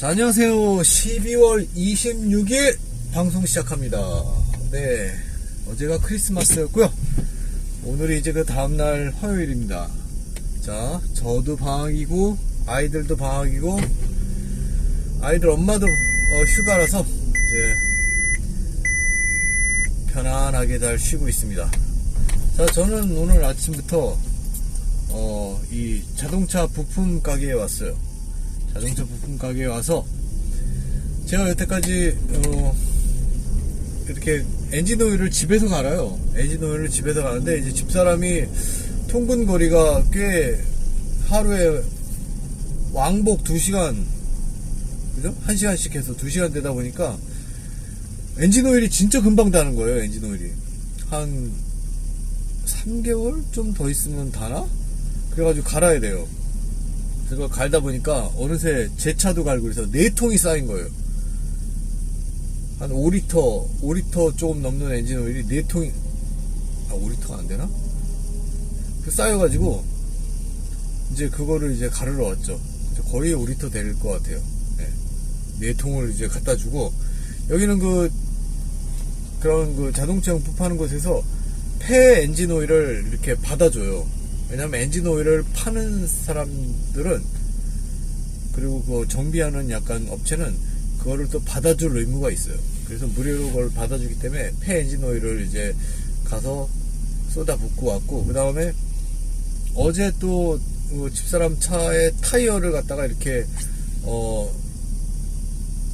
자, 안녕하세요. 12월 26일 방송 시작합니다. 네. 어제가 크리스마스였고요. 오늘이 이제 그 다음날 화요일입니다. 자, 저도 방학이고, 아이들도 방학이고, 아이들 엄마도 어, 휴가라서, 이제, 편안하게 잘 쉬고 있습니다. 자, 저는 오늘 아침부터, 어, 이 자동차 부품 가게에 왔어요. 자동차 부품 가게에 와서 제가 여태까지 어, 이렇게 엔진 오일을 집에서 갈아요. 엔진 오일을 집에서 가는데 이제 집사람이 통근 거리가 꽤 하루에 왕복 2시간 그죠? 1시간씩 해서 2시간 되다 보니까 엔진 오일이 진짜 금방 다는 거예요. 엔진 오일이 한 3개월 좀 더 있으면 다나? 그래가지고 갈아야 돼요. 그걸 갈다 보니까 어느새 제 차도 갈고 그래서 네 통이 쌓인 거예요. 한 5리터, 5리터 조금 넘는 엔진 오일이 네 통이, 아, 5리터가 안 되나? 그 쌓여가지고, 이제 그거를 이제 가르러 왔죠. 거의 5리터 될 것 같아요. 네. 네 통을 이제 갖다 주고, 여기는 그, 그런 그 자동차 용품 파는 곳에서 폐 엔진 오일을 이렇게 받아줘요. 왜냐면 엔진 오일을 파는 사람들은 그리고 그 정비하는 약간 업체는 그거를 또 받아줄 의무가 있어요. 그래서 무료로 그걸 받아주기 때문에 폐 엔진 오일을 이제 가서 쏟아 붓고 왔고 그 다음에 어제 또 그 집사람 차의 타이어를 갖다가 이렇게 어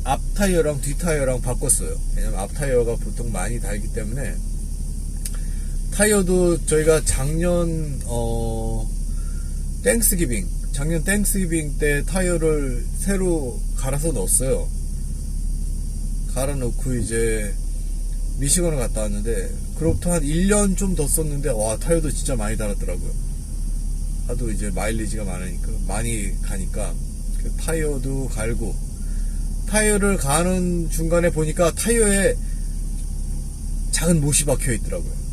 앞 타이어랑 뒤 타이어랑 바꿨어요. 왜냐면 앞 타이어가 보통 많이 달기 때문에 타이어도 저희가 작년 어 땡스기빙 작년 땡스기빙 때 타이어를 새로 갈아서 넣었어요. 갈아 넣고 이제 미시건을 갔다 왔는데 그로부터 한 1년 좀 더 썼는데 와 타이어도 진짜 많이 달았더라고요. 하도 이제 마일리지가 많으니까 많이 가니까 그 타이어도 갈고 타이어를 가는 중간에 보니까 타이어에 작은 못이 박혀 있더라고요.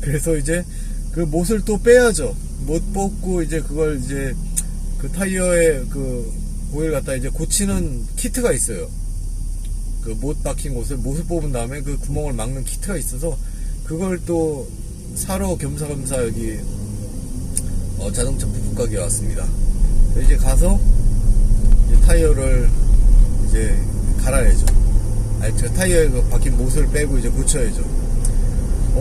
그래서 이제 그 못을 또 빼야죠. 못 뽑고 이제 그걸 이제 그 타이어에 그 오일 갖다 이제 고치는 키트가 있어요. 그 못 박힌 곳을 못을 뽑은 다음에 그 구멍을 막는 키트가 있어서 그걸 또 사러 겸사겸사 여기 어, 자동차 부품 가게에 왔습니다. 이제 가서 이제 타이어를 이제 갈아야죠. 아니, 저 타이어에 그 박힌 못을 빼고 이제 고쳐야죠.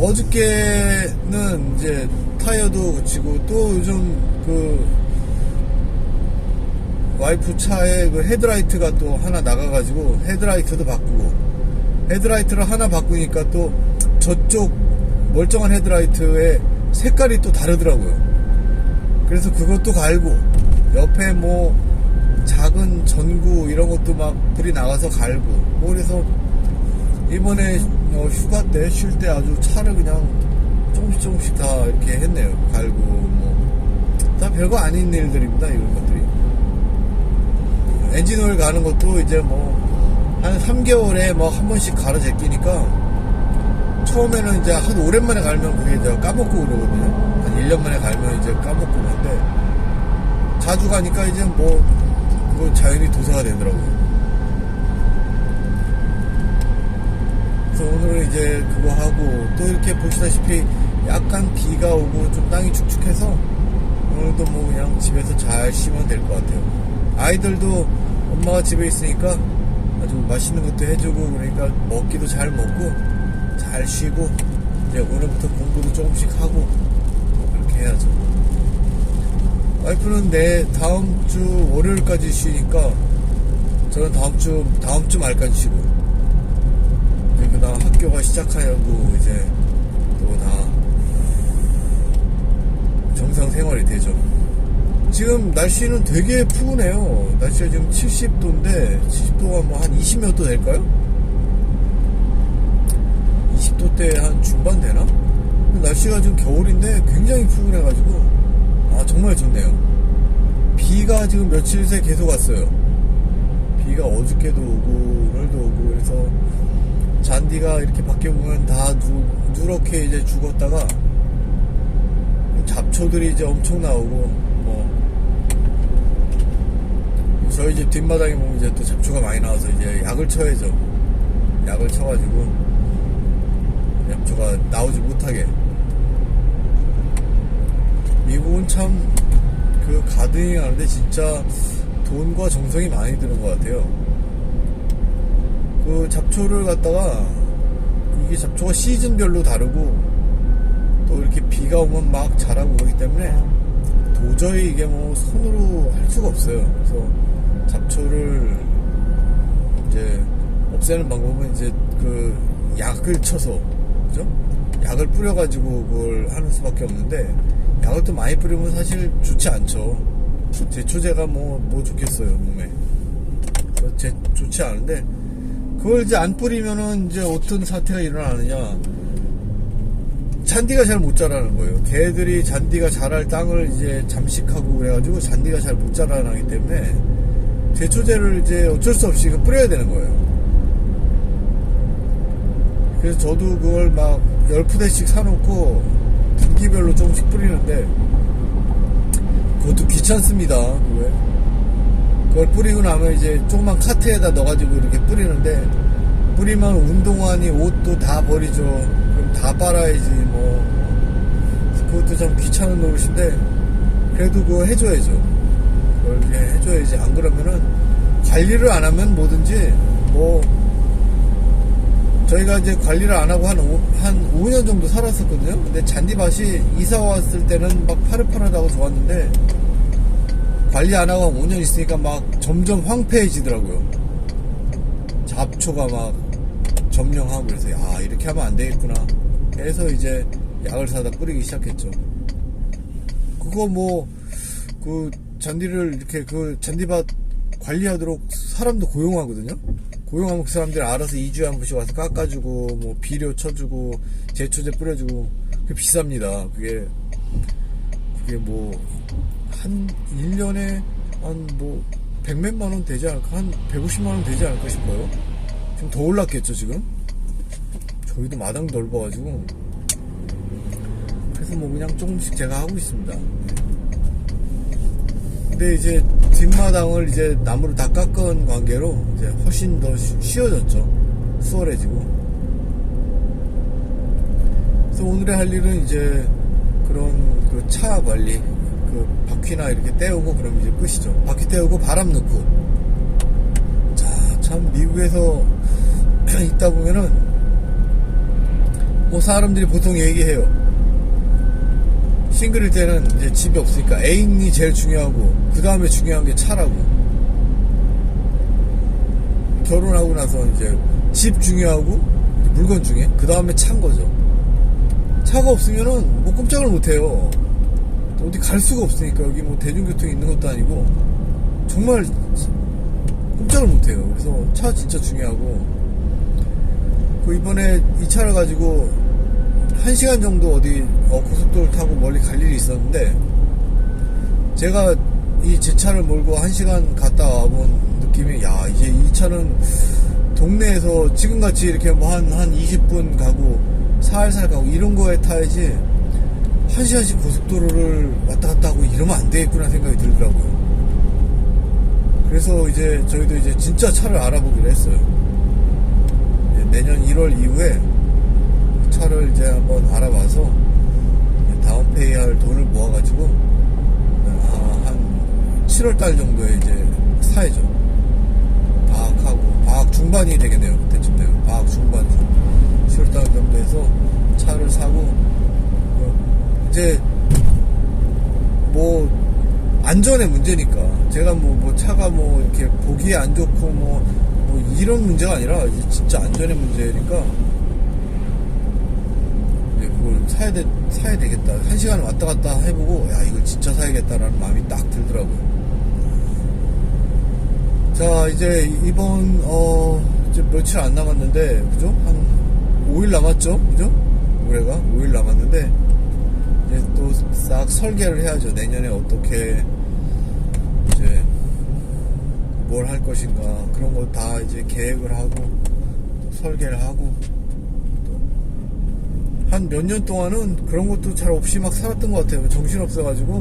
어저께는 이제 타이어도 고치고 또 요즘 그 와이프 차에 그 헤드라이트가 또 하나 나가가지고 헤드라이트도 바꾸고 헤드라이트를 하나 바꾸니까 또 저쪽 멀쩡한 헤드라이트의 색깔이 또 다르더라고요. 그래서 그것도 갈고 옆에 뭐 작은 전구 이런 것도 막 불이 나가서 갈고 뭐 그래서 이번에 어, 휴가 때 쉴 때 아주 차를 그냥 조금씩 조금씩 다 이렇게 했네요. 갈고 뭐 다 별거 아닌 일들입니다. 이런 것들이 엔진 오일 가는 것도 이제 뭐 한 3개월에 뭐 한 번씩 갈아 제끼니까 처음에는 이제 한 오랜만에 갈면 그게 이제 까먹고 그러거든요. 한 1년 만에 갈면 이제 까먹고 그런데 자주 가니까 이제 뭐 그거 자연히 도사가 되더라고요. 그래서 오늘은 이제 그거 하고 또 이렇게 보시다시피 약간 비가 오고 좀 땅이 축축해서 오늘도 뭐 그냥 집에서 잘 쉬면 될 것 같아요. 아이들도 엄마가 집에 있으니까 아주 맛있는 것도 해주고 그러니까 먹기도 잘 먹고 잘 쉬고 이제 오늘부터 공부도 조금씩 하고 그렇게 해야죠. 와이프는 내 다음 주 월요일까지 쉬니까 저는 다음 주 다음 주 말까지 쉬고 그리고 나 학교가 시작하고 이제 또 다 정상 생활이 되죠. 지금 날씨는 되게 푸근해요. 날씨가 지금 70도인데 70도가 뭐 한 20몇 도 될까요? 20도 대 한 중반 되나? 날씨가 지금 겨울인데 굉장히 푸근해가지고 아 정말 좋네요. 비가 지금 며칠 새 계속 왔어요. 비가 어저께도 오고 오늘도 오고 그래서 잔디가 이렇게 밖에 보면 다 누, 누렇게 이제 죽었다가 잡초들이 이제 엄청 나오고 뭐 저희 집 뒷마당에 보면 이제 또 잡초가 많이 나와서 이제 약을 쳐야죠. 약을 쳐가지고 잡초가 나오지 못하게. 미국은 참 그 가드닝 하는데 진짜 돈과 정성이 많이 드는 것 같아요. 그 잡초를 갖다가 이게 잡초가 시즌별로 다르고 또 이렇게 비가 오면 막 자라고 그러기 때문에 도저히 이게 뭐 손으로 할 수가 없어요. 그래서 잡초를 이제 없애는 방법은 이제 그 약을 쳐서 그죠? 약을 뿌려가지고 그걸 하는 수밖에 없는데 약을 또 많이 뿌리면 사실 좋지 않죠. 제초제가 뭐, 뭐 좋겠어요, 몸에. 제, 좋지 않은데, 그걸 이제 안 뿌리면은 이제 어떤 사태가 일어나느냐. 잔디가 잘 못 자라는 거예요. 개들이 잔디가 자랄 땅을 이제 잠식하고 그래가지고 잔디가 잘 못 자라나기 때문에 제초제를 이제 어쩔 수 없이 그 뿌려야 되는 거예요. 그래서 저도 그걸 막 열 푸대씩 사놓고 분기별로 조금씩 뿌리는데 그것도 귀찮습니다. 그게. 그걸 뿌리고 나면 이제 조그만 카트에다 넣어가지고 이렇게 뿌리는데 뿌리면 운동화니 옷도 다 버리죠. 그럼 다 빨아야지 뭐. 그것도 참 귀찮은 노릇인데 그래도 그거 해줘야죠. 그걸 해줘야지. 안 그러면은 관리를 안 하면 뭐든지 뭐 저희가 이제 관리를 안 하고 한, 오, 한 5년 정도 살았었거든요. 근데 잔디밭이 이사 왔을 때는 막 파릇파릇하고 좋았는데 관리 안 하고 한 5년 있으니까 막 점점 황폐해지더라고요. 잡초가 막 점령하고 그래서 야 이렇게 하면 안 되겠구나. 해서 이제 약을 사다 뿌리기 시작했죠. 그거 뭐 그 잔디를 이렇게 그 잔디밭 관리하도록 사람도 고용하거든요. 고용하면 그 사람들이 알아서 2주에 한 번씩 와서 깎아주고 뭐 비료 쳐주고 제초제 뿌려주고 그게 비쌉니다. 그게 그게 뭐한 1년에 한뭐 백몇만 원 되지 않을까? 한 150만 원 되지 않을까 싶어요. 좀 더 올랐겠죠, 지금? 저희도 마당 넓어가지고. 그래서 뭐 그냥 조금씩 제가 하고 있습니다. 네. 근데 이제 뒷마당을 이제 나무를 다 깎은 관계로 이제 훨씬 더 쉬- 쉬워졌죠. 수월해지고. 그래서 오늘의 할 일은 이제 그런 그 차 관리, 그 바퀴나 이렇게 떼우고 그러면 이제 끝이죠. 바퀴 떼우고 바람 넣고. 자, 참 미국에서 있다 보면은 뭐 사람들이 보통 얘기해요. 싱글일 때는 이제 집이 없으니까 애인이 제일 중요하고 그 다음에 중요한 게 차라고 결혼하고 나서 이제 집 중요하고 물건 중에 그 다음에 차인 거죠 차가 없으면은 뭐 꼼짝을 못해요 어디 갈 수가 없으니까 여기 뭐 대중교통이 있는 것도 아니고 정말 꼼짝을 못해요. 그래서 차 진짜 중요하고. 그 이번에 이 차를 가지고 한 시간 정도 어디 어, 고속도로를 타고 멀리 갈 일이 있었는데 제가 이 제 차를 몰고 한 시간 갔다 와본 느낌이 야 이제 이 차는 동네에서 지금같이 이렇게 뭐 한 한 20분 가고 살살 가고 이런 거에 타야지 한 시간씩 고속도로를 왔다 갔다 하고 이러면 안 되겠구나 생각이 들더라고요. 그래서 이제 저희도 이제 진짜 차를 알아보기로 했어요. 내년 1월 이후에 차를 이제 한번 알아봐서 다운페이 할 돈을 모아가지고 아, 한 7월 달 정도에 이제 사야죠. 방학하고 방학 중반이 되겠네요. 그때쯤 되면 방학 중반 7월 달 정도 해서 차를 사고 어, 이제 뭐 안전의 문제니까 제가 뭐, 뭐 차가 뭐 이렇게 보기에 안 좋고 뭐, 뭐 이런 문제가 아니라 진짜 안전의 문제니까 이제 그걸 사야 돼, 사야 되겠다. 한 시간 왔다 갔다 해보고, 야, 이걸 진짜 사야겠다라는 마음이 딱 들더라고요. 자, 이제 이번, 어, 이제 며칠 안 남았는데, 그죠? 한 5일 남았죠? 그죠? 올해가 5일 남았는데, 이제 또 싹 설계를 해야죠. 내년에 어떻게, 이제, 뭘 할 것인가. 그런 거 다 이제 계획을 하고, 또 설계를 하고, 한 몇 년 동안은 그런 것도 잘 없이 막 살았던 것 같아요. 정신 없어가지고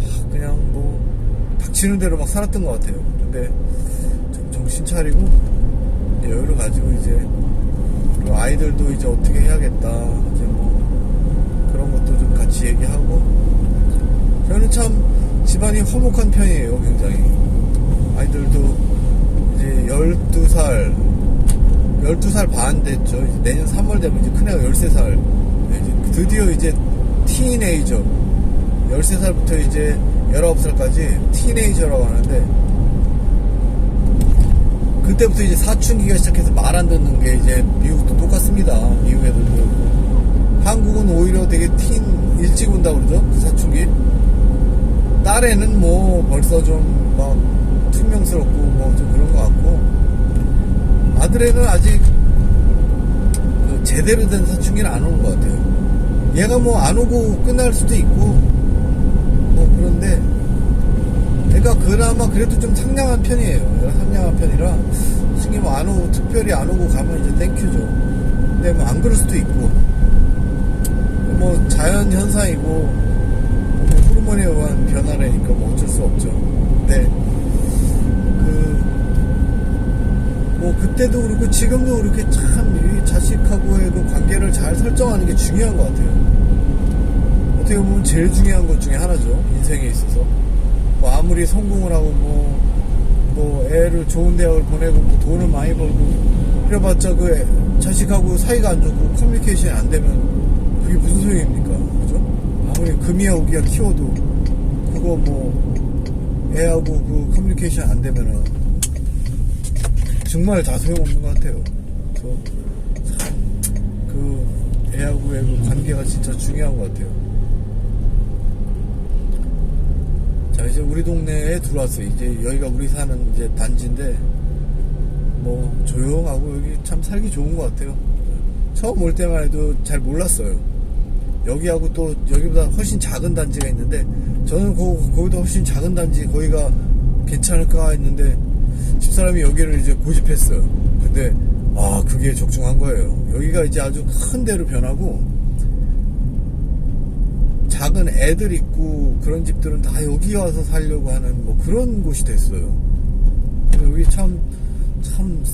하, 그냥 뭐 닥치는 대로 막 살았던 것 같아요. 근데 좀 정신 차리고 여유를 가지고 이제 아이들도 이제 어떻게 해야겠다 같이 얘기하고. 저는 참 집안이 화목한 편이에요 굉장히. 아이들도 이제 12살 12살 반 됐죠. 내년 3월 되면 이제 큰애가 13살. 이제 드디어 이제 티네이저. 13살부터 이제 19살까지 티네이저라고 하는데 그때부터 이제 사춘기가 시작해서 말 안 듣는 게 이제 미국도 똑같습니다. 미국 애들도. 한국은 오히려 되게 틴 일찍 온다고 그러죠. 그 사춘기. 딸애는 뭐 벌써 좀 막 투명스럽고 뭐 좀 그런 것 같고 아들애는 아직 그 제대로 된 사춘기는 안 오는 것 같아요. 얘가 뭐 안 오고 끝날 수도 있고 뭐 그런데 그러니까 그나마 그래도 좀 상냥한 편이에요. 얘가 상냥한 편이라 솔직히 뭐안 오고 특별히 안 오고 가면 이제 땡큐죠. 근데 뭐 안 그럴 수도 있고 뭐 자연 현상이고 뭐 호르몬에 의한 변화라니까 뭐 어쩔 수 없죠. 근데 그뭐 그때도 그렇고 지금도 그렇게 참이 자식하고의 그 관계를 잘 설정하는 게 중요한 것 같아요. 어떻게 보면 제일 중요한 것 중에 하나죠. 인생에 있어서. 뭐 아무리 성공을 하고 뭐, 뭐 애를 좋은 대학을 보내고 뭐 돈을 많이 벌고 그래봤자 그 애- 자식하고 사이가 안 좋고 커뮤니케이션이 안 되면 그게 무슨 소용입니까? 그죠? 아무리 금이야 오기야 키워도 그거 뭐 애하고 그 커뮤니케이션 안 되면은 정말 다 소용없는 것 같아요. 그래서 참그 애하고의 그 관계가 진짜 중요한 것 같아요. 자 이제 우리 동네에 들어왔어요. 이제 여기가 우리 사는 이제 단지인데 뭐 조용하고 여기 참 살기 좋은 것 같아요. 처음 올 때만 해도 잘 몰랐어요. 여기하고 또 여기보다 훨씬 작은 단지가 있는데 저는 거, 거기도 훨씬 작은 단지 거기가 괜찮을까 했는데 집사람이 여기를 이제 고집했어요. 근데 아 그게 적중한 거예요. 여기가 이제 아주 큰 데로 변하고 작은 애들 있고 그런 집들은 다 여기 와서 살려고 하는 뭐 그런 곳이 됐어요. 여기 참, 참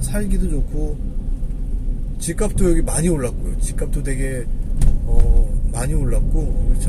살기도 좋고 집값도 여기 많이 올랐고요. 집값도 되게 어, 많이 올랐고 참